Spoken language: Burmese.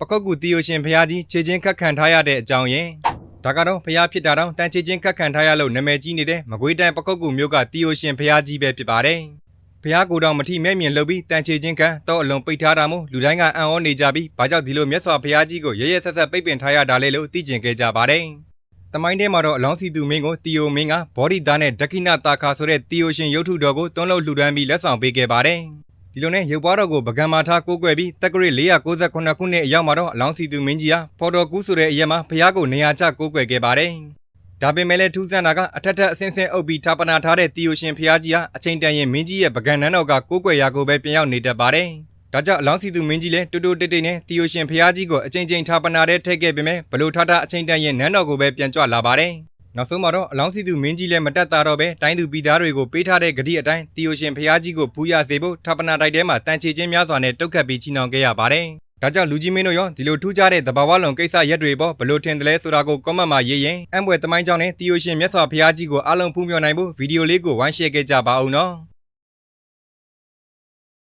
ပကုတ်ကူတီယိုရှင်ဖျားကြီးခြေချင်းခတ်ခံထားရတဲ့အကြောင်းရင်းဒါကတော့ဖျားဖြစ်တာတော့တန်ခြေချင်းခတ်ခံထားရလို့နာမည်ကြီးနေတဲ့မကွေးတိုင်းပကုတ်ကူမြို့ကတီယိုရှင်ဖျားကြီးပဲဖြစ်ပါတယ်ဖျားကိုယ်တော်မထိမဲ့မြင်လှုပ်ပြီးတန်ခြေချင်းခံတော့အလုံးပိတ်ထားတာမို့လူတိုင်းကအံ့ဩနေကြပြီးဘာကြောင့်ဒီလိုမြတ်စွာဘုရားကြီးကိုရရဆက်ဆက်ပိတ်ပင်ထားရတာလဲလို့သိကျင်ခဲ့ကြပါတယ်တမိုင်းထဲမှာတော့အလောင်းစီသူမင်းကိုတီယိုမင်းကဘောဒီသားနဲ့ဒက္ခိဏတာခါဆိုတဲ့တီယိုရှင်ရုပ်ထုတော်ကိုတွန်းလို့လှူဒန်းပြီးလက်ဆောင်ပေးခဲ့ပါတယ် ဒီလိုနဲ့ရုပ်ပွားတော်ကိုပကံမာထားကိုးကွယ်ပြီးတက္ကရာ498ခုနှစ်အရောက်မှာတော့အလောင်းစီသူမင်းကြီးဟာဖော်တော်ကူးဆိုတဲ့အရက်မှာဘုရားကိုနေရာချကိုးကွယ်ခဲ့ပါတယ်ဒါပေမဲ့လည်းထူးဆန်းတာကအထက်ထက်အဆင်းဆင်းအုပ်ပြီးဌာပနာထားတဲ့တီယိုရှင်ဘုရားကြီးဟာအချိန်တန်ရင်မင်းကြီးရဲ့ပကံနန်းတော်ကကိုးကွယ်ရာကိုပဲပြန်ရောက်နေတတ်ပါတယ်ဒါကြောင့်အလောင်းစီသူမင်းကြီးလည်းတူတူတိတ်တိတ်နဲ့တီယိုရှင်ဘုရားကြီးကိုအချိန်ချင်းဌာပနာတဲ့ထည့်ခဲ့ပေမဲ့ဘလို့ထထအချိန်တန်ရင်နန်းတော်ကိုပဲပြန်ကြွလာပါတယ် နောက်ဆုံးမှာတော့အလောင်းစီသူမင်းကြီးလည်းမတက်တာတော့ပဲတိုင်းသူပြည်သားတွေကိုပေးထားတဲ့ဂတိအတိုင်းတီယိုရှင်ဘုရားကြီးကိုဖူးရစေဖို့ဌာပနာတိုက်ထဲမှာတန်ချေချင်းများစွာနဲ့တုတ်ခတ်ပြီးချီနှောင်ခဲ့ရပါတယ်။ဒါကြောင့်လူကြီးမင်းတို့ရောဒီလိုထူးခြားတဲ့တဘာဝလုံကိစ္စရက်တွေပေါ့ဘလို့ထင်တယ်လဲဆိုတာကို comment မှာရေးရင်အံ့ဘွယ်သမိုင်းကြောင်းနဲ့တီယိုရှင်မြတ်စွာဘုရားကြီးကိုအားလုံးဖူးမြော်နိုင်ဖို့ဗီဒီယိုလေးကိုဝိုင်းရှယ်ခဲ့ကြပါအောင်နော်။